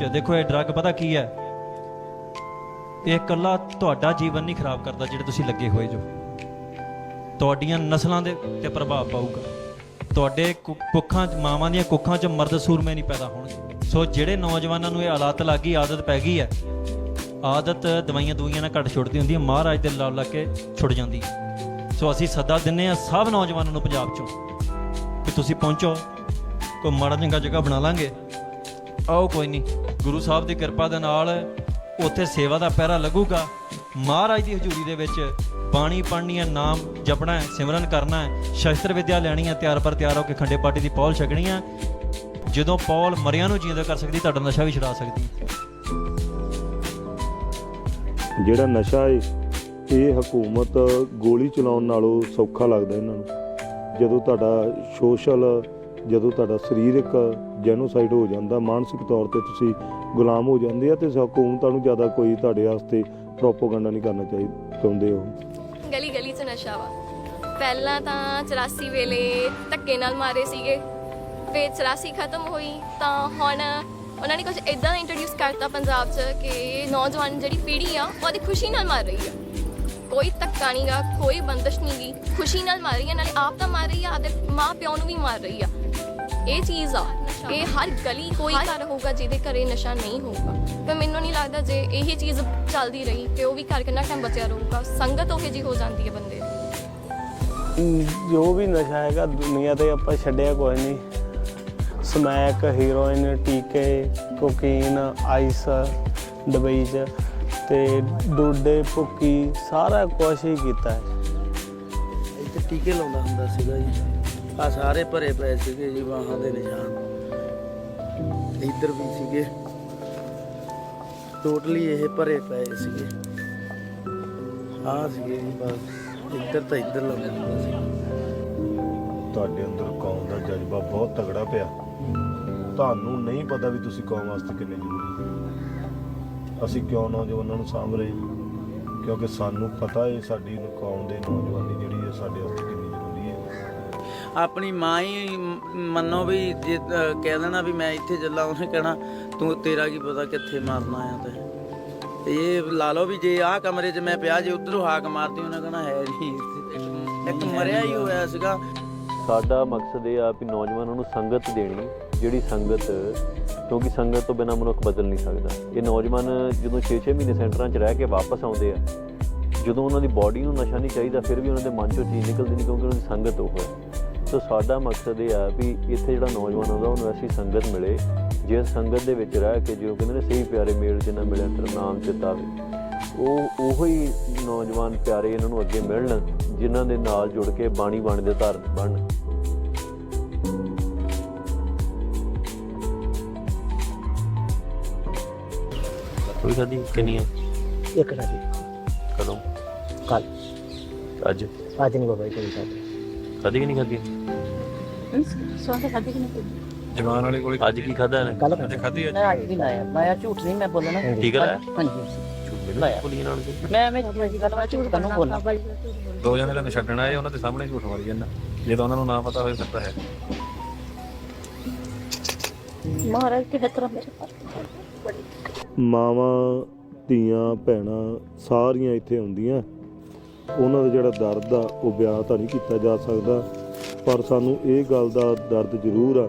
ਵਿੱਚ ਦੇਖੋ ਇਹ ਡਰੱਗ ਪਤਾ ਕੀ ਹੈ? ਇਹ ਇਕੱਲਾ ਤੁਹਾਡਾ ਜੀਵਨ ਨਹੀਂ ਖਰਾਬ ਕਰਦਾ ਜਿਹੜੇ ਤੁਸੀਂ ਲੱਗੇ ਹੋਏ ਜੋ। ਤੁਹਾਡੀਆਂ ਨਸਲਾਂ ਦੇ ਤੇ ਪ੍ਰਭਾਵ ਪਾਊਗਾ। ਤੁਹਾਡੇ ਕੁ- ਕੁੱਖਾਂ ਮਾਵਾਂ ਦੀਆਂ ਕੁੱਖਾਂ 'ਚ ਮਰਦ ਸੂਰਮੇ ਨਹੀਂ ਪੈਦਾ ਹੋਣਗੇ। ਸੋ ਜਿਹੜੇ ਨੌਜਵਾਨਾਂ ਨੂੰ ਇਹ ਹਾਲਾਤ ਲੱਗੀ, ਆਦਤ ਪੈ ਗਈ ਹੈ, ਆਦਤ ਦਵਾਈਆਂ ਦੂਈਆਂ ਨਾਲ ਘੱਟ ਛੁੱਟਦੀ ਹੁੰਦੀ ਹੈ, ਮਹਾਰਾਜ ਦੇ ਲਾ ਲੱਗ ਕੇ ਛੁੱਟ ਜਾਂਦੀ ਹੈ। ਸੋ ਅਸੀਂ ਸੱਦਾ ਦਿੰਨੇ ਆ ਸਭ ਨੌਜਵਾਨਾਂ ਨੂੰ ਪੰਜਾਬ 'ਚੋਂ ਕਿ ਤੁਸੀਂ ਪਹੁੰਚੋ, ਕੋਈ ਮਾੜਾ ਚੰਗਾ ਜਗ੍ਹਾ ਬਣਾ ਲਾਂਗੇ। ਆਓ ਕੋਈ ਨਹੀਂ। ਗੁਰੂ ਸਾਹਿਬ ਦੀ ਕਿਰਪਾ ਦੇ ਨਾਲ ਉੱਥੇ ਸੇਵਾ ਦਾ ਪਹਿਰਾ ਲੱਗੂਗਾ। ਮਹਾਰਾਜ ਦੀ ਹਜ਼ੂਰੀ ਦੇ ਵਿੱਚ ਬਾਣੀ ਪੜ੍ਹਨੀ ਹੈ ਨਾਮ ਜਪਣਾ ਹੈ, ਸਿਮਰਨ ਕਰਨਾ ਹੈ, ਸ਼ਸਤਰ ਵਿਦਿਆ ਲੈਣੀ ਹੈ, ਤਿਆਰ ਪਰ ਤਿਆਰ ਹੋ ਕੇ ਖੰਡੇ ਪਾਟੀ ਦੀ ਪੌਲ ਛਕਣੀ ਹੈ। ਜਦੋਂ ਪੌਲ ਮਰਿਆਂ ਨੂੰ ਜਿੰਦਾ ਕਰ ਸਕਦੀ, ਤੁਹਾਡਾ ਨਸ਼ਾ ਵੀ ਛੁਡਾ ਸਕਦੀ। ਜਿਹੜਾ ਨਸ਼ਾ ਹੈ ਇਹ ਹਕੂਮਤ ਗੋਲੀ ਚਲਾਉਣ ਨਾਲੋਂ ਸੌਖਾ ਲੱਗਦਾ ਇਹਨਾਂ ਨੂੰ। ਜਦੋਂ ਤੁਹਾਡਾ ਸੋਸ਼ਲ ਜਦੋਂ ਤੁਹਾਡਾ ਸਰੀਰਕ ਜੈਨੋਸਾਈਡ ਹੋ ਜਾਂਦਾ, ਮਾਨਸਿਕ ਤੌਰ ਤੇ ਤੁਸੀਂ ਗੁਲਾਮ ਹੋ ਜਾਂਦੇ ਆ ਤੇ ਹਕੂਮਤਾਂ ਨੂੰ ਜ਼ਿਆਦਾ ਕੋਈ ਤੁਹਾਡੇ ਵਾਸਤੇ ਪ੍ਰੋਪਾਗੈਂਡਾ ਨਹੀਂ ਕਰਨਾ ਚਾਹੀਦਾ ਚਾਹੁੰਦੇ ਹੋ? ਗਲੀ ਗਲੀ 'ਚ ਨਸ਼ਾ ਵਾ। ਪਹਿਲਾਂ ਤਾਂ 84 ਵੇਲੇ ਧੱਕੇ ਨਾਲ ਮਾਰੇ ਸੀਗੇ। ਫਿਰ 84 ਖਤਮ ਹੋਈ ਤਾਂ ਹੁਣ ਉਹਨਾਂ ਨੇ ਕੁਝ ਇਦਾਂ ਇੰਟਰੋਡਿਊਸ ਕਰਤਾ ਪੰਜਾਬ 'ਚ ਕਿ ਨੌਜਵਾਨ ਜਿਹੜੀ ਪੀੜ੍ਹੀ ਆ, ਉਹਦੀ ਖੁਸ਼ੀ ਨਾਲ ਮਾਰ ਰਹੀ ਆ। ਕੋਈ ਧੱਕਾ ਨਹੀਂਗਾ ਕੋਈ ਬੰਦਸ਼ ਨਹੀਂਗੀ ਖੁਸ਼ੀ ਨਾਲ ਮਾਰ ਰਹੀ ਆ, ਨਾਲੇ ਆਪ ਤਾਂ ਮਾਰ ਰਹੀ ਆ ਆਦੇ ਮਾਂ ਪਿਓ ਨੂੰ ਵੀ ਮਾਰ ਰਹੀ ਆ। ਇਹ ਚੀਜ਼ ਆ ਇਹ ਹਰ ਗਲੀ ਕੋਈ ਘਰ ਹੋਊਗਾ ਜਿਹਦੇ ਘਰੇ ਨਸ਼ਾ ਨਹੀਂ ਹੋਊਗਾ। ਪਰ ਮੈਨੂੰ ਨਹੀਂ ਲੱਗਦਾ ਜੇ ਇਹੀ ਚੀਜ਼ ਚੱਲਦੀ ਰਹੀ ਤੇ ਉਹ ਵੀ ਘਰ ਕਿੰਨਾ ਟਾਈਮ ਬਚਿਆ ਰਹੂਗਾ। ਸੰਗਤ ਉਹੇ ਜੀ ਹੋ ਜਾਂਦੀ ਹੈ ਬੰਦੇ ਦੀ। ਜੋ ਵੀ ਨਸ਼ਾ ਹੈਗਾ ਦੁਨੀਆ ਤੇ ਆਪਾਂ ਛੱਡਿਆ ਕੋਈ ਨਹੀਂ। ਸਮੈਕ ਹੀਰੋਇਨ ਟੀਕੇ ਕੋਕੀਨ ਆਈਸ ਦੁਬਈ ਚ ਤੇ ਡੋਡੇ ਭੁੱਕੀ ਸਾਰਾ ਕੁਝ ਹੀ ਕੀਤਾ ਹੈ। ਇੱਥੇ ਟੀਕੇ ਲਾਉਂਦਾ ਹੁੰਦਾ ਸੀਗਾ ਜੀ। ਆ ਸਾਰੇ ਭਰੇ ਪਏ ਸੀਗੇ ਜੀ ਬਾਹਾਂ ਦੇ ਨਿਸ਼ਾਨ। ਇੱਧਰ ਵੀ ਸੀਗੇ। ਟੋਟਲੀ ਇਹ ਭਰੇ ਪਏ ਸੀਗੇ। ਆ ਸੀਗੇ ਜੀ ਬਸ। ਇੱਧਰ ਤਾਂ ਇੱਧਰ ਲਾਉਂਦਾ ਸੀ। ਤੁਹਾਡੇ ਅੰਦਰ ਕੌਮ ਦਾ ਜਜ਼ਬਾ ਬਹੁਤ ਤਗੜਾ ਪਿਆ। ਤੁਹਾਨੂੰ ਨਹੀਂ ਪਤਾ ਵੀ ਤੁਸੀਂ ਕੌਮ ਵਾਸਤੇ ਕਿੰਨੇ ਜ਼ਰੂਰੀ ਅਸੀਂ ਕਿਉਂ ਨੌਜਵਾਨਾਂ ਨੂੰ ਸਾਂਭ ਰਹੇ ਕਿਉਂਕਿ ਸਾਨੂੰ ਪਤਾ ਹੈ ਸਾਡੀ ਕੌਮ ਦੇ ਨੌਜਵਾਨੀ ਜਿਹੜੀ ਹੈ ਸਾਡੇ ਵਾਸਤੇ ਕਿੰਨੀ ਆਪਣੀ ਮਾਂ ਹੀ ਮੰਨੋ ਵੀ ਜੇ ਕਹਿ ਦੇਣਾ ਵੀ ਮੈਂ ਇੱਥੇ ਚੱਲਾਂ ਉਹਨੇ ਕਹਿਣਾ, ਤੂੰ, ਤੇਰਾ ਕੀ ਪਤਾ ਕਿੱਥੇ ਮਾਰਨਾ ਆ ਤੇ? ਇਹ ਲਾ ਲਓ ਵੀ ਜੇ ਆਹ ਕਮਰੇ 'ਚ ਮੈਂ ਪਿਆ, ਜੇ ਉਧਰੋਂ ਹਾਕ ਮਾਰਦੀ ਉਹਨੇ ਕਹਿਣਾ ਹੈ ਨਹੀਂ ਇੱਕ ਮਰਿਆ ਹੀ ਹੋਇਆ ਸੀਗਾ। ਸਾਡਾ ਮਕਸਦ ਇਹ ਆ ਵੀ ਨੌਜਵਾਨਾਂ ਨੂੰ ਸੰਗਤ ਦੇਣੀ, ਜਿਹੜੀ ਸੰਗਤ, ਕਿਉਂਕਿ ਸੰਗਤ ਤੋਂ ਬਿਨਾਂ ਮਨੁੱਖ ਬਦਲ ਨਹੀਂ ਸਕਦਾ। ਇਹ ਨੌਜਵਾਨ ਜਦੋਂ 6-6 ਮਹੀਨੇ ਸੈਂਟਰਾਂ 'ਚ ਰਹਿ ਕੇ ਵਾਪਸ ਆਉਂਦੇ ਆ, ਜਦੋਂ ਉਹਨਾਂ ਦੀ ਬਾਡੀ ਨੂੰ ਨਸ਼ਾ ਨਹੀਂ ਚਾਹੀਦਾ, ਫਿਰ ਵੀ ਉਹਨਾਂ ਦੇ ਮਨ 'ਚੋਂ ਚੀਜ਼ ਨਿਕਲਦੀ ਨਹੀਂ, ਕਿਉਂਕਿ ਉਹਨਾਂ ਦੀ ਸੰਗਤ ਉਹ ਹੈ। ਸੋ ਸਾਡਾ ਮਕਸਦ ਇਹ ਆ ਵੀ ਇੱਥੇ ਜਿਹੜਾ ਨੌਜਵਾਨ ਆਉਂਦਾ ਉਹਨੂੰ ਐਸੀ ਸੰਗਤ ਮਿਲੇ ਜਿਸ ਸੰਗਤ ਦੇ ਵਿੱਚ ਰਹਿ ਕੇ ਜਿਉਂ ਕਹਿੰਦੇ ਨੇ ਸਹੀ ਪਿਆਰੇ ਮੇਲ ਜਿੰਨਾ ਮਿਲਿਆ ਤੇਰਾ ਨਾਮ ਚਿਤਾਵੇ ਉਹ ਉਹੋ ਹੀ ਨੌਜਵਾਨ ਪਿਆਰੇ ਇਹਨਾਂ ਨੂੰ ਅੱਗੇ ਮਿਲਣ ਜਿਨ੍ਹਾਂ ਦੇ ਨਾਲ ਜੁੜ ਕੇ ਬਾਣੀ ਬਾਣੀ ਦੇ ਧਾਰਨ ਬਣਨ। ਕੋਈ ਖਾਦੀ ਕਿੰਨੀਆਂ ਇੱਕ ਸਾਡੀ ਕਦੋਂ? ਕੱਲ ਅੱਜ। ਅੱਜ ਨਹੀਂ ਬਾਬਾ ਜੀ ਕੋਈ ਸਾਡੀ ਖਾਦੀ ਕਿ ਨਹੀਂ ਖਾਦੀ ਸਵਾਦ ਖਾਦੀ ਕਿ ਨਹੀਂ ਜਵਾਨ ਵਾਲੇ ਕੋਲ ਅੱਜ ਕੀ ਖਾਦਾ ਨੇ ਕੱਲ ਅੱਜ ਖਾਧੀ ਅੱਜ? ਮੈਂ ਅੱਜ ਵੀ ਲਾਇਆ। ਮੈਂ ਝੂਠ ਨਹੀਂ ਮੈਂ ਬੋਲਣਾ। ਠੀਕ ਹੈ ਹਾਂਜੀ ਲਾਇਆ? ਪੁਲੀਆਂ ਨਾਲ ਤੇ। ਮੈਂ ਮੈਂ ਆਪਣੀ ਗੱਲ ਮੈਂ ਝੂਠ ਕਰਨੂੰ ਬੋਲਣਾ। ਦੋ ਜਣੇ ਤੈਨੂੰ ਛੱਡਣ ਆਏ ਉਹਨਾਂ ਦੇ ਸਾਹਮਣੇ ਝੂਠ ਮਾਰੀ ਜਾਂਦਾ। ਜੇ ਤਾਂ ਉਹਨਾਂ ਨੂੰ ਨਾ ਪਤਾ ਹੋਵੇ ਫਿਰ ਤਾਂ ਹੈ। ਮਹਾਰਾਜ ਕੇ ਤਰ੍ਹਾਂ ਮੇਰੇ ਪਾਸ ਮਾਵਾਂ ਧੀਆਂ ਭੈਣਾਂ ਸਾਰੀਆਂ ਇੱਥੇ ਹੁੰਦੀਆਂ। ਉਹਨਾਂ ਦਾ ਜਿਹੜਾ ਦਰਦ ਆ ਉਹ ਬਿਆਨ ਤਾਂ ਨਹੀਂ ਕੀਤਾ ਜਾ ਸਕਦਾ। ਪਰ ਸਾਨੂੰ ਇਹ ਗੱਲ ਦਾ ਦਰਦ ਜ਼ਰੂਰ ਆ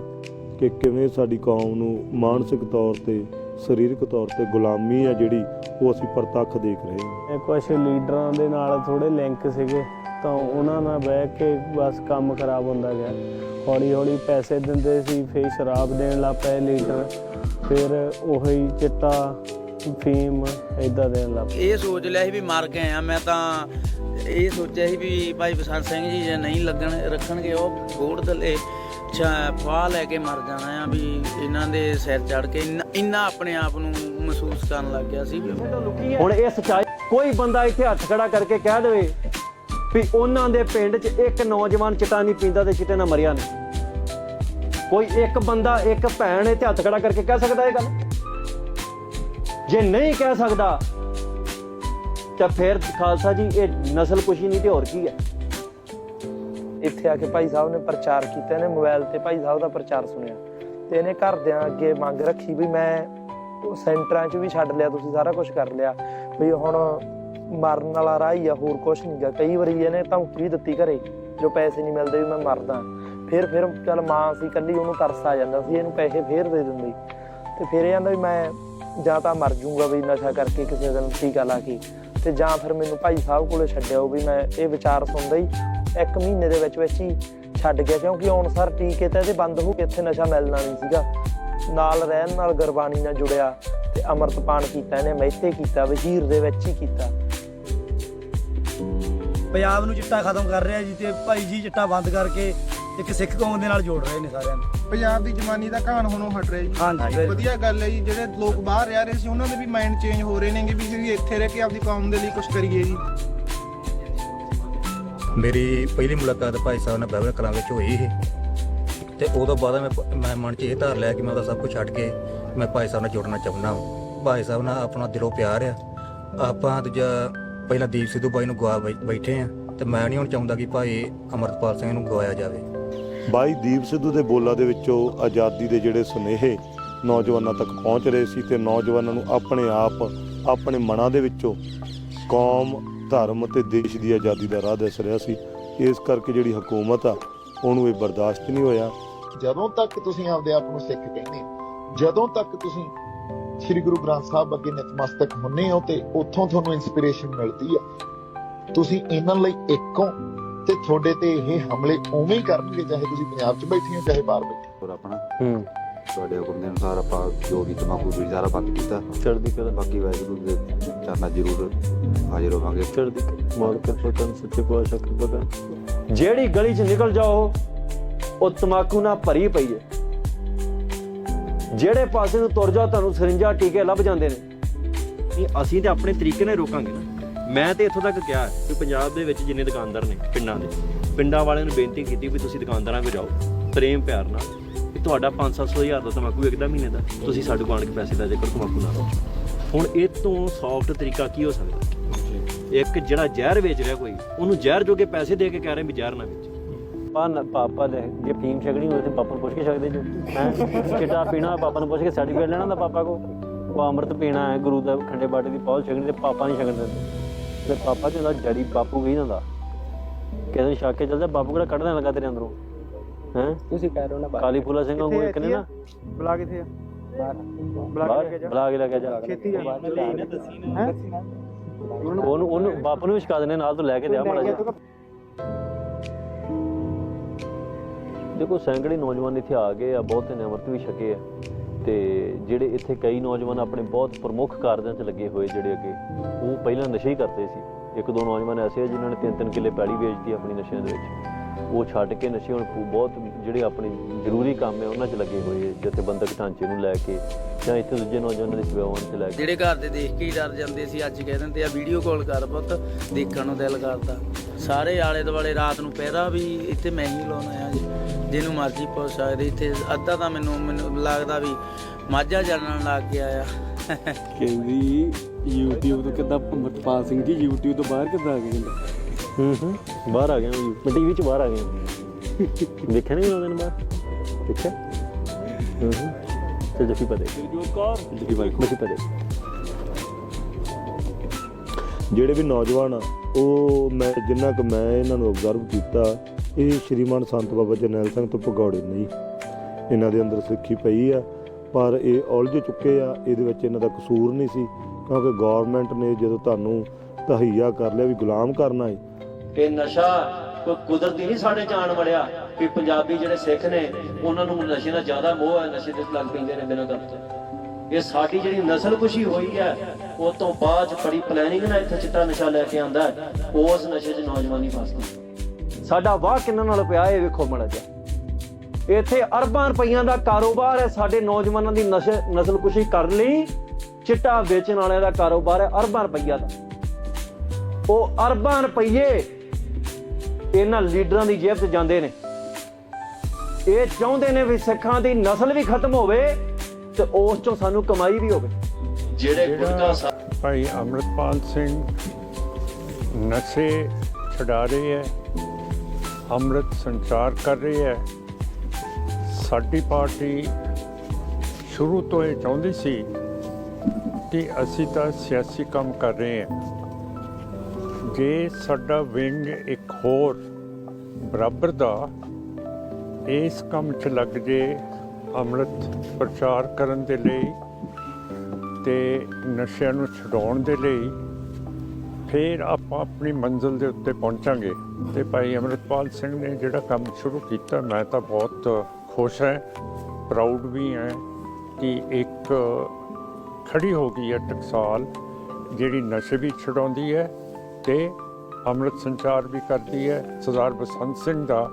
ਕਿ ਕਿਵੇਂ ਸਾਡੀ ਕੌਮ ਨੂੰ ਮਾਨਸਿਕ ਤੌਰ ਤੇ ਸਰੀਰਕ ਤੌਰ ਤੇ ਗੁਲਾਮੀ ਆ ਜਿਹੜੀ ਉਹ ਅਸੀਂ ਪ੍ਰਤੱਖ ਦੇਖ ਰਹੇ ਹਾਂ। ਇਹ ਕੁਝ ਲੀਡਰਾਂ ਦੇ ਨਾਲ ਥੋੜੇ ਲਿੰਕ ਸੀਗੇ ਤਾਂ ਉਹਨਾਂ ਨਾਲ ਬਹਿ ਕੇ ਬਸ ਕੰਮ ਖਰਾਬ ਹੁੰਦਾ ਗਿਆ। ਹੌਲੀ ਹੌਲੀ ਪੈਸੇ ਦਿੰਦੇ ਸੀ ਫਿਰ ਸ਼ਰਾਬ ਦੇਣ ਲੱਗ ਪਏ ਲੀਡਰ ਫਿਰ ਉਹੀ ਚਿੱਟਾ ਫੀਮ ਇਦਾਂ ਦੇਣ ਲੱਗ ਪਏ। ਇਹ ਸੋਚ ਲਿਆ ਸੀ ਵੀ ਮਰ ਗਏ ਆ ਮੈਂ ਤਾਂ ਇਹ ਸੋਚਿਆ ਸੀ ਵੀ ਭਾਈ ਬਸੰਤ ਸਿੰਘ ਜੀ ਜੇ ਨਹੀਂ ਲੱਗਣ, ਰੱਖਣਗੇ ਉਹ ਗੋੜ ਥੱਲੇ ਫਾਹ ਲੈ ਕੇ ਮਰ ਜਾਣਾ ਆ ਵੀ ਇਹਨਾਂ ਦੇ ਸਿਰ ਚੜ ਕੇ ਇੰਨਾ- ਆਪਣੇ ਆਪ ਨੂੰ ਮਹਿਸੂਸ ਕਰਨ ਲੱਗ ਗਿਆ ਸੀ। ਹੁਣ ਇਹ ਸਚਾਈ, ਕੋਈ ਬੰਦਾ ਇੱਥੇ ਹੱਥ ਖੜਾ ਕਰਕੇ ਕਹਿ ਦੇਵੇ ਵੀ ਉਹਨਾਂ ਦੇ ਪਿੰਡ 'ਚ ਇੱਕ ਨੌਜਵਾਨ ਚਿੱਟਾ ਨਹੀਂ ਪੀਂਦਾ ਤੇ ਚਿੱਟੇ ਨਾਲ ਮਰਿਆ ਨਹੀਂ। ਕੋਈ ਇੱਕ ਬੰਦਾ, ਇੱਕ ਭੈਣ ਇੱਥੇ ਹੱਥ ਖੜਾ ਕਰਕੇ ਕਹਿ ਸਕਦਾ ਇਹ ਗੱਲ? ਜੇ ਨਹੀਂ ਕਹਿ ਸਕਦਾ ਤਾਂ ਫਿਰ ਖਾਲਸਾ ਜੀ, ਇਹ ਨਸਲ ਕੁਸ਼ੀ ਨਹੀਂ ਤੇ ਹੋਰ ਕੀ ਹੈ? ਇੱਥੇ ਆ ਕੇ ਭਾਈ ਸਾਹਿਬ ਨੇ ਪ੍ਰਚਾਰ ਕੀਤਾ ਇਹਨੇ ਮੋਬਾਈਲ ਤੇ ਭਾਈ ਸਾਹਿਬ ਦਾ ਪ੍ਰਚਾਰ ਸੁਣਿਆ। ਤੇ ਇਹਨੇ ਘਰਦਿਆਂ ਅੱਗੇ ਮੰਗ ਰੱਖੀ ਵੀ ਮੈਂ ਸੈਂਟਰਾਂ 'ਚ ਵੀ ਛੱਡ ਲਿਆ, ਤੁਸੀਂ ਸਾਰਾ ਕੁਝ ਕਰ ਲਿਆ। ਵੀ ਹੁਣ ਮਰਨ ਵਾਲਾ ਰਾਹ ਹੀ ਆ, ਹੋਰ ਕੁਝ ਨਹੀਂਗਾ ਕਈ ਵਾਰੀ ਇਹਨੇ ਧਮਕੀ ਵੀ ਦਿੱਤੀ ਘਰੇ, ਜੋ ਪੈਸੇ ਨਹੀਂ ਮਿਲਦੇ ਵੀ ਮੈਂ ਮਰਦਾ। ਫਿਰ ਫਿਰ ਚੱਲ ਮਾਂ ਸੀ ਕੱਲੀ ਉਹਨੂੰ ਤਰਸ ਆ ਜਾਂਦਾ ਸੀ, ਇਹਨੂੰ ਪੈਸੇ ਫੇਰ ਦੇ ਦਿੰਦੀ। ਤੇ ਫਿਰ ਇਹ ਆਂਦਾ ਵੀ ਮੈਂ ਜਾਂ ਤਾਂ ਮਰ ਜਾਊਂਗਾ ਵੀ ਨਸ਼ਾ ਕਰਕੇ ਕਿਸੇ ਦਿਨ ਟੀਕਾ ਲਾ ਕੇ? ਤੇ ਜਾਂ ਫਿਰ ਮੈਨੂੰ ਭਾਈ ਸਾਹਿਬ ਕੋਲੇ ਛੱਡਿਓ ਵੀ ਮੈਂ ਇਹ ਵਿਚਾਰ ਸੁਣਦਾ ਹੀ ਇੱਕ ਮਹੀਨੇ ਦੇ ਵਿੱਚ ਵਿੱਚ ਹੀ ਛੱਡ ਗਿਆ ਕਿਉਂਕਿ ਹੁਣ ਸਰ ਟੀਕੇ ਤਾਂ ਇਹਦੇ ਬੰਦ ਹੋ ਕੇ ਇੱਥੇ ਨਸ਼ਾ ਮਿਲਣਾ ਨਹੀਂ ਸੀਗਾ। ਨਾਲ ਰਹਿਣ ਨਾਲ ਗੁਰਬਾਣੀ ਨਾਲ ਜੁੜਿਆ ਤੇ ਅੰਮ੍ਰਿਤਪਾਨ ਕੀਤਾ, ਇਹਨੇ ਮਹਿਤੇ ਕੀਤਾ, ਵਜ਼ੀਰ ਦੇ ਵਿੱਚ ਹੀ ਕੀਤਾ। ਪੰਜਾਬ ਨੂੰ ਚਿੱਟਾ ਖਤਮ ਕਰ ਰਿਹਾ ਜੀ ਤੇ ਭਾਈ ਜੀ ਚਿੱਟਾ ਬੰਦ ਕਰਕੇ ਇੱਕ ਸਿੱਖ ਕੌਮ ਦੇ ਨਾਲ ਜੋੜ ਰਹੇ ਨੇ ਸਾਰਿਆਂ ਨੂੰ। ਪੰਜਾਬ ਦੀ ਜਵਾਨੀ ਦਾ ਕਹਾਣ ਹੁਣੋਂ ਹਟ ਰਿਹਾ ਜੀ। ਹਾਂਜੀ ਵਧੀਆ ਗੱਲ ਹੈ ਜੀ ਜਿਹੜੇ ਲੋਕ ਬਾਹਰ ਰਹਿ ਰਹੇ ਸੀ ਉਹਨਾਂ ਦੇ ਵੀ ਮਾਈਂਡ ਚੇਂਜ ਹੋ ਰਹੇ ਨੇਗੇ ਵੀ ਅਸੀਂ ਇੱਥੇ ਰਹਿ ਕੇ ਆਪਦੀ ਕੌਮ ਦੇ ਲਈ ਕੁਝ ਕਰੀਏ ਜੀ। ਮੇਰੀ ਪਹਿਲੀ ਮੁਲਾਕਾਤ ਭਾਈ ਸਾਹਿਬ ਨਾਲ ਬਾਈਬਲ ਕਲਾਂ ਵਿੱਚ ਹੋਈ ਸੀ। ਤੇ ਉਦੋਂ ਬਾਅਦ ਮੈਂ ਮੈਂ ਮਨ 'ਚ ਇਹ ਧਾਰ ਲਿਆ ਕਿ ਮੈਂ ਉਹਦਾ ਸਭ ਕੁਝ ਛੱਡ ਕੇ ਮੈਂ ਭਾਈ ਸਾਹਿਬ ਨਾਲ ਜੁੜਨਾ ਚਾਹੁੰਦਾ ਹਾਂ। ਭਾਈ ਸਾਹਿਬ ਨਾਲ ਆਪਣਾ ਦਿਲੋਂ ਪਿਆਰ ਆ। ਆਪਾਂ ਦੂਜਾ ਪਹਿਲਾਂ ਦੀਪ ਸਿੱਧੂ ਬਾਈ ਨੂੰ ਗਵਾ ਬੈਠੇ ਆ। ਤੇ ਮੈਂ ਨਹੀਂ ਹੁਣ ਚਾਹੁੰਦਾ ਕਿ ਭਾਈ ਅਮਰਤਪਾਲ ਸਿੰਘ ਨੂੰ ਗਵਾਇਆ ਜਾਵੇ। ਬਾਈ ਦੀਪ ਸਿੱਧੂ ਦੇ ਬੋਲਾਂ ਦੇ ਵਿੱਚੋਂ ਆਜ਼ਾਦੀ ਦੇ ਜਿਹੜੇ ਸੁਨੇਹੇ ਨੌਜਵਾਨਾਂ ਤੱਕ ਪਹੁੰਚ ਰਹੇ ਸੀ ਤੇ ਨੌਜਵਾਨਾਂ ਨੂੰ ਆਪਣੇ ਆਪ ਆਪਣੇ ਮਨਾਂ ਦੇ ਵਿੱਚੋਂ ਕੌਮ ਧਰਮ ਤੇ ਦੇਸ਼ ਦੀ ਆਜ਼ਾਦੀ ਦਾ ਰਾਹ ਦਿਸ ਰਿਹਾ ਸੀ। ਇਸ ਕਰਕੇ ਜਿਹੜੀ ਹਕੂਮਤ ਆ ਉਹਨੂੰ ਇਹ ਬਰਦਾਸ਼ਤ ਨਹੀਂ ਹੋਇਆ। ਜਦੋਂ ਤੱਕ ਤੁਸੀਂ ਆਪਦੇ ਆਪ ਨੂੰ ਸਿੱਖ ਕਹਿੰਦੇ ਹੋ, ਜਦੋਂ ਤੱਕ ਤੁਸੀਂ ਸ੍ਰੀ ਗੁਰੂ ਗ੍ਰੰਥ ਸਾਹਿਬ ਅੱਗੇ ਨਤਮਸਤਕ ਹੁੰਨੇ ਹੋ ਤੇ ਉੱਥੋਂ ਤੁਹਾਨੂੰ ਇਨਸਪੀਰੇਸ਼ਨ ਮਿਲਦੀ ਆ ਤੁਸੀਂ ਇਹਨਾਂ ਲਈ ਇੱਕੋ ਤੇ ਤੁਹਾਡੇ ਤੇ ਇਹ ਹਮਲੇ ਉਵੇਂ ਹੀ ਕਰਨਗੇ ਚਾਹੇ ਤੁਸੀਂ ਪੰਜਾਬ 'ਚ ਬੈਠੇ ਹੋ ਚਾਹੇ ਬਾਹਰ ਬੈਠੇ ਹੋ। ਹੋਰ ਆਪਣਾ? ਹੂੰ। ਤੁਹਾਡੇ ਹੁਕਮ ਦੇ ਅਨੁਸਾਰ ਆਪਾਂ ਜੋ ਵੀ ਤਮਾਕੂ ਵੀ ਸਾਰਾ ਬੰਦ ਕੀਤਾ। ਚੜ੍ਹਦੀ ਕਲਾ। ਬਾਕੀ ਵਾਹਿਗੁਰੂ ਦੇ ਚਰਨਾਂ ਜ਼ਰੂਰ ਹਾਜ਼ਰ ਹੋਵਾਂਗੇ। ਚੜ੍ਹਦੀ ਕਲਾ। ਮਾਲ ਕਿਰਪਾ ਕਰਨ ਸੱਚੇ ਪਾਤਸ਼ਾਹ ਕਿਰਪਾ ਕਰਨ। ਜਿਹੜੀ ਗਲੀ 'ਚ ਨਿਕਲ ਜਾਓ ਉਹ ਤਮਾਕੂ ਨਾਲ ਭਰੀ ਪਈ ਹੈ। ਜਿਹੜੇ ਪਾਸੇ ਨੂੰ ਤੁਰ ਜਾਓ ਤੁਹਾਨੂੰ ਸਰਿੰਜਾ ਟੀਕੇ ਲੱਭ ਜਾਂਦੇ ਨੇ। ਨਹੀਂ ਅਸੀਂ ਤੇ ਆਪਣੇ ਤਰੀਕੇ ਨਾਲ ਰੋਕਾਂਗੇ ਨਾ। ਮੈਂ ਤੇ ਇੱਥੋਂ ਤੱਕ ਕਿਹਾ ਕਿ ਪੰਜਾਬ ਦੇ ਵਿੱਚ ਜਿੰਨੇ ਦੁਕਾਨਦਾਰ ਨੇ ਪਿੰਡਾਂ ਦੇ, ਪਿੰਡਾਂ ਵਾਲਿਆਂ ਨੂੰ ਬੇਨਤੀ ਕੀਤੀ ਵੀ ਤੁਸੀਂ ਦੁਕਾਨਦਾਰਾਂ ਕੋਲ ਜਾਓ। ਪ੍ਰੇਮ ਪਿਆਰ ਨਾਲ ਕਿ ਤੁਹਾਡਾ 5-700 ਹਜ਼ਾਰ ਦਾ ਤਮਾਕੂ ਵਿਕਦਾ ਮਹੀਨੇ ਦਾ, ਤੁਸੀਂ ਸਾਡੇ ਕੋਲ ਆਣ ਕੇ ਪੈਸੇ ਦਾ ਜੇਕਰ ਕਰੋ ਤਮਾਕੂ ਨਾ ਲਓ। ਹੁਣ ਇਹ ਤੋਂ ਸੌਫਟ ਤਰੀਕਾ ਕੀ ਹੋ ਸਕਦਾ? ਇੱਕ ਜਿਹੜਾ ਜ਼ਹਿਰ ਵੇਚ ਰਿਹਾ ਕੋਈ, ਉਹਨੂੰ ਜ਼ਹਿਰ ਜੋਗੇ ਪੈਸੇ ਦੇ ਕੇ ਕਹਿ ਰਹੇ ਵੀ ਜ਼ਹਿਰ ਨਾ ਵੇਚ। ਪਾਪਾ ਪਾਪਾ ਦੇ, ਜੇ ਫੀਮ ਛਕਣੀ ਹੋਵੇ ਤੇ ਪਾਪਾ ਨੂੰ ਪੁੱਛ ਕੇ ਸਕਦੇ ਜੋ। ਹੈ? ਚਿੱਟਾ ਪੀਣਾ ਪਾਪਾ ਨੂੰ ਪੁੱਛ ਕੇ ਸਰਟੀਫਿਕੇਟ ਲੈਣਾ ਦਾ ਪਾਪਾ ਕੋ ਉਹ ਅੰਮ੍ਰਿਤ ਪੀਣਾ ਹੈ, ਗੁਰੂ ਦਾ ਖੰਡੇ ਬਾਟੇ ਦੀ ਪੌਲ ਛਕਣੀ ਤੇ ਪਾਪਾ ਨਹੀਂ ਛਕਣ ਦਿੰਦੇ। ਤੇ ਪਾਪਾ ਉਹਦਾ ਜੜੀ ਬਾਪੂ ਕਹੀ ਜਾਂਦਾ ਨੂੰ ਛੱਕ ਕੇ ਚੱਲ ਜਾ ਬਾਪੂ ਕਿਹੜਾ ਕੱਢ ਦੇਣ ਲੱਗਾ ਤੇਰੇ ਅੰਦਰੋਂ? ਹੈ? ਤੁਸੀਂ ਕਹਿ ਰਹੇ ਹੋ ਨਾ ਕਾਲੀ ਫੂਲਾ ਸਿੰਘ ਵਾਂਗੂ ਇੱਕ ਨੇ ਨਾ। ਬੁਲਾ ਕਿੱਥੇ ਆ? ਬਾਹਰ। ਬੁਲਾ ਕੇ ਲੈ ਕੇ ਜਾ। ਛੇਤੀ ਆ। ਉਹਨੂੰ ਉਹਨੂੰ ਬਾਪੂ ਨੂੰ ਵੀ ਛਕਾ ਦੇਣੇ ਨਾਲ ਤੋਂ ਲੈ ਕੇ ਦਿਆ ਮਾੜਾ ਜਿਹਾ। ਦੇਖੋ ਸੈਂਕੜੇ ਨੌਜਵਾਨ ਇੱਥੇ ਆ ਗਏ ਆ ਬਹੁਤ ਨੇ ਅੰਮ੍ਰਿਤ ਵੀ ਛਕੇ ਆ। ਤੇ ਜਿਹੜੇ ਇੱਥੇ ਕਈ ਨੌਜਵਾਨ ਆਪਣੇ ਬਹੁਤ ਪ੍ਰਮੁੱਖ ਕਾਰਜਾਂ 'ਚ ਲੱਗੇ ਹੋਏ ਜਿਹੜੇ ਅੱਗੇ, ਉਹ ਪਹਿਲਾਂ ਨਸ਼ੇ ਹੀ ਕਰਦੇ ਸੀ। ਇੱਕ ਦੋ ਨੌਜਵਾਨ ਐਸੇ ਆ ਜਿਨ੍ਹਾਂ ਨੇ ਤਿੰਨ ਤਿੰਨ ਕਿੱਲੇ ਪੈਲੀ ਵੇਚਤੀ ਆਪਣੀ ਨਸ਼ਿਆਂ ਦੇ ਵਿੱਚ। ਉਹ ਛੱਡ ਕੇ ਨਸ਼ੇ ਹੁਣ ਪੂ- ਬਹੁਤ ਜਿਹੜੇ ਆਪਣੇ ਜ਼ਰੂਰੀ ਕੰਮ ਹੈ ਉਹਨਾਂ 'ਚ ਲੱਗੇ ਹੋਏ ਆ, ਜਥੇਬੰਦਕ ਢਾਂਚੇ ਨੂੰ ਲੈ ਕੇ ਜਾਂ ਇੱਥੇ ਦੂਜੇ ਨੌਜਵਾਨਾਂ ਦੀ ਸੇਵਾਵਾਂ 'ਚ ਲੈ ਕੇ। ਜਿਹੜੇ ਘਰ ਦੇ ਦੇਖ ਕੇ ਹੀ ਡਰ ਜਾਂਦੇ ਸੀ, ਅੱਜ ਕਹਿ ਦਿੰਦੇ ਆ, ਵੀਡੀਓ ਕਾਲ ਕਰ ਪੁੱਤ, ਦੇਖਣ ਨੂੰ ਦਿਲ ਕਰਦਾ। ਸਾਰੇ ਆਲੇ ਦੁਆਲੇ ਰਾਤ ਨੂੰ ਪਹਿਰਾ ਵੀ ਇੱਥੇ ਮੈਂ ਹੀ ਲਾਉਣਾ ਆ ਜੀ। ਜਿਹਨੂੰ ਮਰਜ਼ੀ ਪੁੱਛ ਸਕਦੇ ਇੱਥੇ ਅੱਧਾ ਤਾਂ ਮੈਨੂੰ ਮੈਨੂੰ ਲੱਗਦਾ ਵੀ ਮਾਝਾ ਜਾਣਨ ਲੱਗ ਗਿਆ ਆ ਕਹਿੰਦੀ YouTube ਤੋਂ ਕਿੱਦਾਂ ਅਮਰਪਾਲ ਸਿੰਘ ਜੀ YouTube ਤੋਂ ਬਾਹਰ ਕਿੱਦਾਂ ਆ ਗਏ ਹੂੰ ਹੂੰ ਬਾਹਰ ਆ ਗਿਆ ਮੈਂ ਟੀਵੀ 'ਚ ਬਾਹਰ ਆ ਗਿਆ ਦੇਖਿਆ ਨਹੀਂ ਉਹਨਾਂ ਨੇ ਬਾਹਰ? ਦੇਖਿਆ? ਹੂੰ ਹੂੰ। ਤੇ ਜੱਫੀ ਪਦੇ ਜੱਫੀ ਬਾਈ ਜੱਫੀ ਪਦੇ ਜਿਹੜੇ ਵੀ ਨੌਜਵਾਨ ਆ, ਉਹ ਮੈਂ ਜਿੰਨਾ ਕੁ ਮੈਂ ਇਹਨਾਂ ਨੂੰ ਅਬਜ਼ਰਵ ਕੀਤਾ, ਇਹ ਸ਼੍ਰੀਮਾਨ ਸੰਤ ਬਾਬਾ ਜਰਨੈਲ ਸਿੰਘ ਤੋਂ ਭਗੌੜੇ ਨਹੀਂ। ਇਹਨਾਂ ਦੇ ਅੰਦਰ ਸਿੱਖੀ ਪਈ ਆ, ਪਰ ਇਹ ਉਲਝ ਚੁੱਕੇ ਆ, ਇਹਦੇ ਵਿੱਚ ਇਹਨਾਂ ਦਾ ਕਸੂਰ ਨਹੀਂ ਸੀ, ਕਿਉਂਕਿ ਗਵਰਨਮੈਂਟ ਨੇ ਜਦੋਂ ਤੁਹਾਨੂੰ ਤਹਈਆ ਕਰ ਲਿਆ ਵੀ ਗੁਲਾਮ ਕਰਨਾ ਹੈ ਇਹ ਨਸ਼ਾ ਕੋਈ ਕੁਦਰਤੀ ਨਹੀਂ ਸਾਡੇ ਜਾਣ ਵੜਿਆ ਕਿ ਪੰਜਾਬੀ ਜਿਹੜੇ ਸਿੱਖ ਨੇ, ਉਹਨਾਂ ਨੂੰ ਨਸ਼ੇ ਦਾ ਜ਼ਿਆਦਾ ਮੋਹ ਹੈ, ਨਸ਼ੇ ਤੇ ਲੱਗ ਪੈਂਦੇ ਨੇ ਬਿਨਾਂ ਗੱਲ ਤੋਂ ਇਹ ਸਾਡੀ ਜਿਹੜੀ ਨਸਲ ਕੁਸ਼ੀ ਹੋਈ ਹੈ ਉਹ ਤੋਂ ਬਾਅਦ ਬੜੀ ਪਲੈਨਿੰਗ ਨਾਲ ਇੱਥੇ ਚਿੱਟਾ ਨਸ਼ਾ ਲੈ ਕੇ ਆਂਦਾ ਉਸ ਨਸ਼ੇ 'ਚ ਨੌਜਵਾਨੀ ਫਸਦੀ ਸਾਡਾ ਵਾਹ ਕਿੰਨਾਂ ਨਾਲ ਪਿਆ ਇਹ ਵੇਖੋ ਮੜਾ ਜਾ ਇੱਥੇ ਅਰਬਾਂ ਰੁਪਈਆਂ ਦਾ ਕਾਰੋਬਾਰ ਹੈ, ਸਾਡੇ ਨੌਜਵਾਨਾਂ ਦੀ ਨਸ਼ੇ ਨਸਲ ਕਰਨ ਲਈ ਚਿੱਟਾ ਵੇਚਣ ਵਾਲਿਆਂ ਦਾ ਕਾਰੋਬਾਰ ਹੈ ਅਰਬਾਂ ਰੁਪਈਆ ਦਾ। ਉਹ ਅਰਬਾਂ ਰੁਪਈਏ ਇਹਨਾਂ ਲੀਡਰਾਂ ਦੀ ਜੇਬ 'ਚ ਜਾਂਦੇ ਨੇ। ਇਹ ਚਾਹੁੰਦੇ ਨੇ ਵੀ ਸਿੱਖਾਂ ਦੀ ਨਸਲ ਵੀ ਖਤਮ ਹੋਵੇ ਤੇ ਉਸ ਚੋਂ ਸਾਨੂੰ ਕਮਾਈ ਵੀ ਹੋਵੇ। ਜਿਹੜੇ ਗੁਟਕਾ ਭਾਈ ਅਮਰਪਾਲ ਸਿੰਘ ਨਸ਼ੇ ਛਡਾ ਰਹੇ ਹੈ ਅੰਮ੍ਰਿਤ ਸੰਚਾਰ ਕਰ ਰਹੀ ਹੈ ਸਾਡੀ ਪਾਰਟੀ ਸ਼ੁਰੂ ਤੋਂ ਇਹ ਚਾਹੁੰਦੀ ਸੀ ਕਿ ਅਸੀਂ ਤਾਂ ਸਿਆਸੀ ਕੰਮ ਕਰ ਰਹੇ ਹਾਂ। ਜੇ ਸਾਡਾ ਵਿੰਗ ਇੱਕ ਹੋਰ ਬਰਾਬਰ ਦਾ ਇਸ ਕੰਮ 'ਚ ਲੱਗ ਜੇ ਅੰਮ੍ਰਿਤ ਪ੍ਰਚਾਰ ਕਰਨ ਦੇ ਲਈ ਤੇ ਨਸ਼ਿਆਂ ਨੂੰ ਛਡਾਉਣ ਦੇ ਲਈ ਫਿਰ ਆਪਾਂ ਆਪਣੀ ਮੰਜ਼ਿਲ ਦੇ ਉੱਤੇ ਪਹੁੰਚਾਂਗੇ। ਤੇ ਭਾਈ ਅਮਰਿਤਪਾਲ ਸਿੰਘ ਨੇ ਜਿਹੜਾ ਕੰਮ ਸ਼ੁਰੂ ਕੀਤਾ, ਮੈਂ ਤਾਂ ਬਹੁਤ ਖੁਸ਼ ਹਾਂ ਪ੍ਰਾਊਡ ਵੀ ਹਾਂ ਕਿ ਇੱਕ ਖੜੀ ਹੋ ਗਈ ਹੈ ਟਕਸਾਲ, ਜਿਹੜੀ ਨਸ਼ੇ ਵੀ ਛਡਾਉਂਦੀ ਹੈ ਤੇ ਅੰਮ੍ਰਿਤ ਸੰਚਾਰ ਵੀ ਕਰਦੀ ਹੈ। ਸਰਦਾਰ ਬਸੰਤ ਸਿੰਘ ਦਾ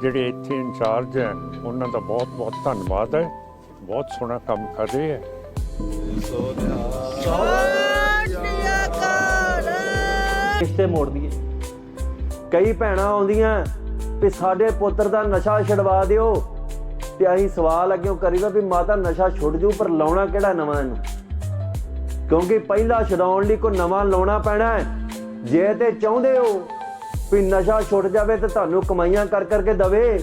ਜਿਹੜੇ ਇੱਥੇ ਇੰਚਾਰਜ ਹੈ, ਉਹਨਾਂ ਦਾ ਬਹੁਤ ਬਹੁਤ ਧੰਨਵਾਦ ਹੈ। ਬਹੁਤ ਸੋਹਣਾ ਕੰਮ ਕਰ ਰਹੇ ਹੈ। ਰਿਸ਼ਤੇ ਮੋੜ ਦਈਏ। ਕਈ ਭੈਣਾਂ ਆਉਂਦੀਆਂ ਵੀ ਸਾਡੇ ਪੁੱਤਰ ਦਾ ਨਸ਼ਾ ਛਡਵਾ ਦਿਓ ਤੇ ਅਸੀਂ ਸਵਾਲ ਅੱਗੇ ਕਰੀਦਾ ਵੀ ਮਾਤਾ ਨਸ਼ਾ ਛੁੱਟ ਜੂ, ਪਰ ਲਾਉਣਾ ਕਿਹੜਾ ਨਵਾਂ ਇਹਨੂੰ? ਕਿਉਂਕਿ ਪਹਿਲਾਂ ਛਡਾਉਣ ਲਈ ਕੋਈ ਨਵਾਂ ਲਾਉਣਾ ਪੈਣਾ ਹੈ। ਜੇ ਤੇ ਚਾਹੁੰਦੇ ਹੋ ਵੀ ਨਸ਼ਾ ਛੁੱਟ ਜਾਵੇ ਤੇ ਤੁਹਾਨੂੰ ਕਮਾਈਆਂ ਕਰ ਕਰਕੇ ਦਵੇ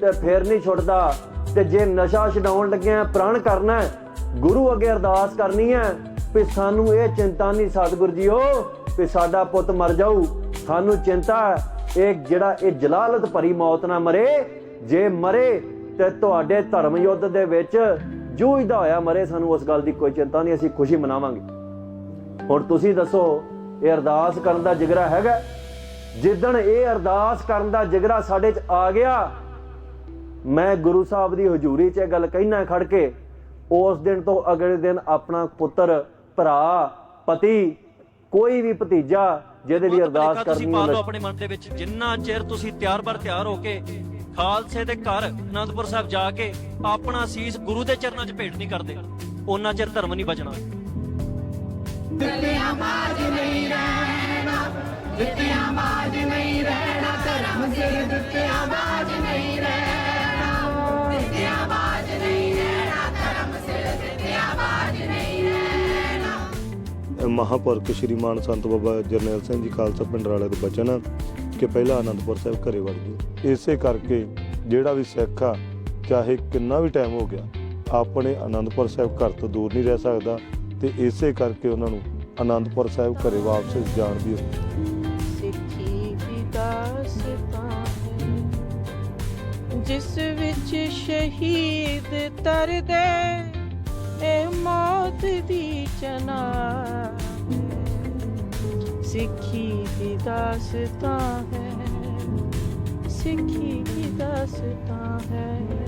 ਤੇ ਫਿਰ ਨਹੀਂ ਛੁੱਟਦਾ। ਤੇ ਜੇ ਨਸ਼ਾ ਛਡਾਉਣ ਲੱਗਿਆ, ਪ੍ਰਣ ਕਰਨਾ ਗੁਰੂ ਅੱਗੇ ਅਰਦਾਸ ਕਰਨੀ ਹੈ ਵੀ ਸਾਨੂੰ ਇਹ ਚਿੰਤਾ ਨਹੀਂ ਸਤਿਗੁਰ ਜੀਓ ਵੀ ਸਾਡਾ ਪੁੱਤ ਮਰ ਜਾਊ। ਸਾਨੂੰ ਚਿੰਤਾ ਹੈ, ਇਹ ਜਿਹੜਾ ਇਹ ਜਲਾਲਤ ਭਰੀ ਮੌਤ ਨਾ ਮਰੇ। ਜੇ ਮਰੇ ਤੇ ਤੁਹਾਡੇ ਧਰਮ ਯੁੱਧ ਦੇ ਵਿੱਚ ਜੂਝਦਾ ਹੋਇਆ ਮਰੇ ਸਾਨੂੰ ਉਸ ਗੱਲ ਦੀ ਕੋਈ ਚਿੰਤਾ ਨਹੀਂ ਅਸੀਂ ਖੁਸ਼ੀ ਮਨਾਵਾਂਗੇ। ਹੁਣ ਤੁਸੀਂ ਦੱਸੋ ਇਹ ਅਰਦਾਸ ਕਰਨ ਦਾ ਜਿਗਰਾ ਹੈਗਾ? ਜਿੱਦਣ ਇਹ ਅਰਦਾਸ ਕਰਨ ਦਾ ਜਿਗਰਾ ਸਾਡੇ 'ਚ ਆ ਗਿਆ ਮੈਂ ਗੁਰੂ ਸਾਹਿਬ ਦੀ ਹਜ਼ੂਰੀ 'ਚ ਇਹ ਗੱਲ ਕਹਿਣਾ ਖੜ ਕੇ ਉਸ ਦਿਨ ਤੋਂ ਅਗਲੇ ਦਿਨ ਆਪਣਾ ਪੁੱਤਰ ਭਰਾ ਪਤੀ ਕੋਈ ਵੀ ਭਤੀਜਾ ਜਿਹਦੇ ਲਈ ਅਰਦਾਸ ਤੁਸੀਂ ਕਰਨੀ ਲਓ ਹੋਵੇ ਆਪਣੇ ਮਨ ਦੇ ਵਿੱਚ ਜਿੰਨਾ ਚਿਰ ਤੁਸੀਂ ਤਿਆਰ ਬਰ ਤਿਆਰ ਹੋ ਕੇ ਖਾਲਸੇ ਦੇ ਘਰ ਅਨੰਦਪੁਰ ਸਾਹਿਬ ਜਾ ਕੇ ਆਪਣਾ ਸੀਸ ਗੁਰੂ ਦੇ ਚਰਨਾਂ 'ਚ ਭੇਟ ਨਹੀਂ ਕਰਦੇ ਉਹਨਾਂ ਚਿਰ ਧਰਮ ਨਹੀਂ ਬਚਣਾ। ਮਹਾਪੁਰਖ ਸ਼੍ਰੀਮਾਨ ਸੰਤ ਬਾਬਾ ਜਰਨੈਲ ਸਿੰਘ ਜੀ ਖਾਲਸਾ ਪਿੰਡ ਵਾਲੇ ਦੇ ਬਚਨ ਆ ਕਿ ਪਹਿਲਾਂ ਆਨੰਦਪੁਰ ਸਾਹਿਬ ਘਰੇ ਵੜ ਗਏ। ਇਸੇ ਕਰਕੇ ਜਿਹੜਾ ਵੀ ਸਿੱਖ ਆ, ਚਾਹੇ ਕਿੰਨਾ ਵੀ ਟਾਈਮ ਹੋ ਗਿਆ, ਆਪਣੇ ਆਨੰਦਪੁਰ ਸਾਹਿਬ ਘਰ ਤੋਂ ਦੂਰ ਨਹੀਂ ਰਹਿ ਸਕਦਾ ਤੇ ਇਸੇ ਕਰਕੇ ਉਹਨਾਂ ਨੂੰ ਆਨੰਦਪੁਰ ਸਾਹਿਬ ਘਰੇ ਵਾਪਸ ਜਾਣ ਦੀ ਸਿੱਖੀ ਦੀ ਦਾਸਤਾਂ ਜਿਸ ਵਿੱਚ ਸ਼ਹੀਦ ਤਰਦੇ ਇਹ ਮੌਤ ਦੀ ਚਨਾ ਸਿੱਖੀ ਦੀ ਦਾਸਤਾਂ ਹੈ। ਸਿੱਖੀ ਦੀ ਦਾਸਤਾਂ ਹੈ।